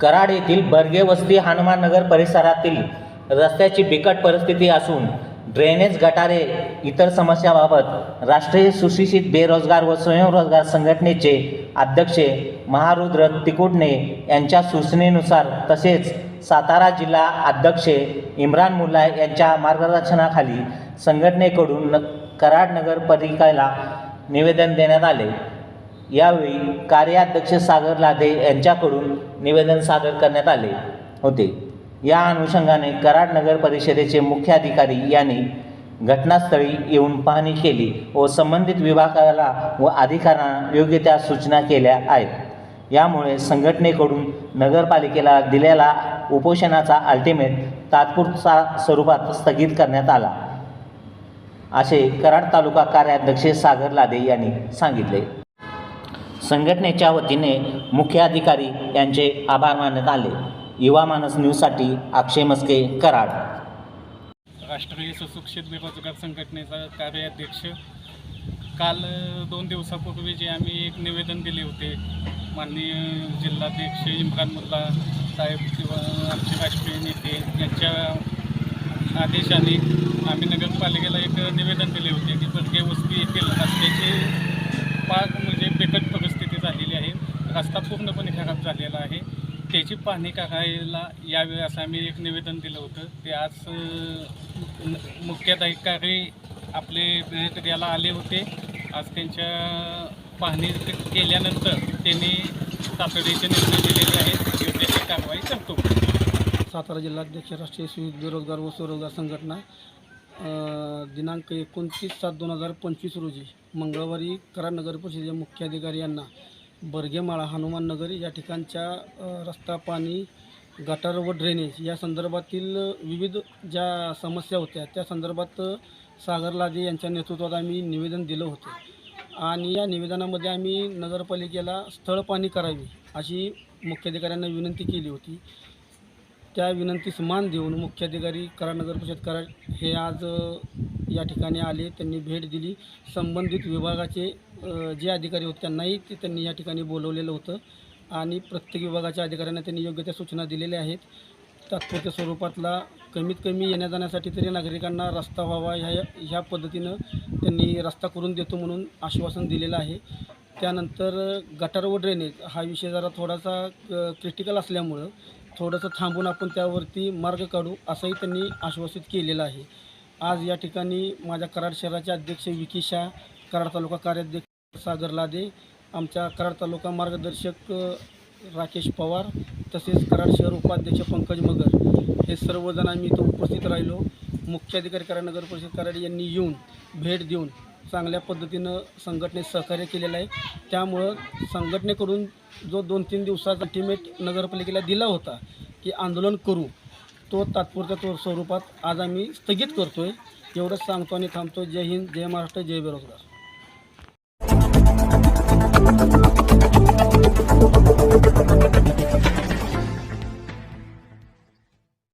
कराड येथील बर्गे वस्ती हनुमान नगर परिसरातील रस्त्याची बिकट परिस्थिती असून ड्रेनेज गटारे इतर समस्याबाबत राष्ट्रीय सुशिक्षित बेरोजगार व स्वयंरोजगार संघटनेचे अध्यक्ष महारुद्र तिकुडणे यांच्या सूचनेनुसार तसेच सातारा जिल्हा अध्यक्ष इम्रान मुल्ला यांच्या मार्गदर्शनाखाली संघटनेकडून न कराड नगरपालिकेला निवेदन देण्यात आले. यावेळी कार्याध्यक्ष सागर लादे यांच्याकडून निवेदन सादर करण्यात आले होते. या अनुषंगाने कराड नगर परिषदेचे मुख्याधिकारी यांनी घटनास्थळी येऊन पाहणी केली व संबंधित विभागाला व अधिकाऱ्यांना योग्य त्या सूचना केल्या आहेत. यामुळे संघटनेकडून नगरपालिकेला दिलेला उपोषणाचा अल्टिमेट तात्पुरता स्वरूपात स्थगित करण्यात आला. असे कराड तालुका कार्याध्यक्ष सागर लादे यांनी सांगितले. संघटनेच्या वतीने मुख्याधिकारी यांचे आभार मानण्यात आले. युवा मानस न्यूजसाठी अक्षय मस्के कराड. राष्ट्रीय सुशिक्षित बेरोजगार संघटनेचा कार्याध्यक्ष. काल दोन दिवसापूर्वी जे आम्ही एक निवेदन दिले होते माननीय जिल्हाध्यक्ष इम्रान मुल्ला साहेब किंवा आमचे राष्ट्रीय नेते यांच्या आदेशाने आम्ही नगरपालिकेला एक निवेदन दिले होते की बडगे वस्ती येथील रस्त्याचे पाक म्हणजे बिकट परिस्थिती झालेली आहे रस्ता पूर्णपणे खराब झालेला आहे. त्याची पाहणी करायला यावेळी असं आम्ही एक निवेदन दिलं होतं. ते आज मुख्याधिकारी आपले भेट द्यायला आले होते. आज त्यांच्या पाहणी केल्यानंतर त्यांनी तातडीचे निर्णय दिलेले आहेत. योग्य ती कारवाई करतो. सातारा जिल्हाध्यक्ष राष्ट्रीय सुविध बेरोजगार व स्वरोजगार संघटना दिनांक एकोणतीस सात दोन हजार पंचवीस रोजी मंगळवारी कराड नगर परिषदेच्या मुख्याधिकारी यांना बर्गेमाळा हनुमाननगर या ठिकाणच्या रस्ता पाणी गटार व ड्रेनेज या संदर्भातील विविध ज्या समस्या होत्या त्या संदर्भात सागर लादे यांच्या नेतृत्वात आम्ही निवेदन दिलं होतं. आणि या निवेदनामध्ये आम्ही नगरपालिकेला स्थळ पाणी करावी अशी मुख्याधिकाऱ्यांना विनंती केली होती. त्या विनंतीस मान देऊन मुख्याधिकारी कराड नगर परिषद कराड हे आज या ठिकाणी आले त्यांनी भेट दिली. संबंधित विभागाचे अ, जे अधिकारी होते त्यांनाही ते त्यांनी या ठिकाणी बोलवलेलं होतं. आणि प्रत्येक विभागाच्या अधिकाऱ्यांना त्यांनी योग्य त्या सूचना दिलेल्या आहेत. तात्पुरत्या स्वरूपातला कमीत कमी येण्या जाण्यासाठी तरी नागरिकांना रस्ता व्हावा ह्या ह्या पद्धतीनं त्यांनी रस्ता करून देतो म्हणून आश्वासन दिलेलं आहे. त्यानंतर गटार व ड्रेनेज हा विषय जरा थोडासा क्रिटिकल असल्यामुळं थोडंसं थांबून आपण त्यावरती मार्ग काढू असंही त्यांनी आश्वासित केलेलं आहे. आज या ठिकाणी माझ्या कराड शहराचे अध्यक्ष विकी शाह कराड तालुका कार्याध्यक्ष सागर लादे आमच्या कराड तालुका मार्गदर्शक राकेश पवार तसेच कराड शहर उपाध्यक्ष पंकज मगर हे सर्वजण आम्ही इथं उपस्थित राहिलो. मुख्याधिकारी कराड नगर परिषद कराड यांनी येऊन भेट देऊन चांगल्या पद्धतीनं संघटनेत सहकार्य केलेलं आहे. त्यामुळं संघटनेकडून जो दोन तीन दिवसाचा अल्टिमेट नगरपालिकेला दिला होता की आंदोलन करू. तो तात्पुरत्या तो स्वरूपात आज आम्ही स्थगित करतो आहे एवढंच सांगतो आणि थांबतो. जय हिंद जय महाराष्ट्र जय बेरोजगार.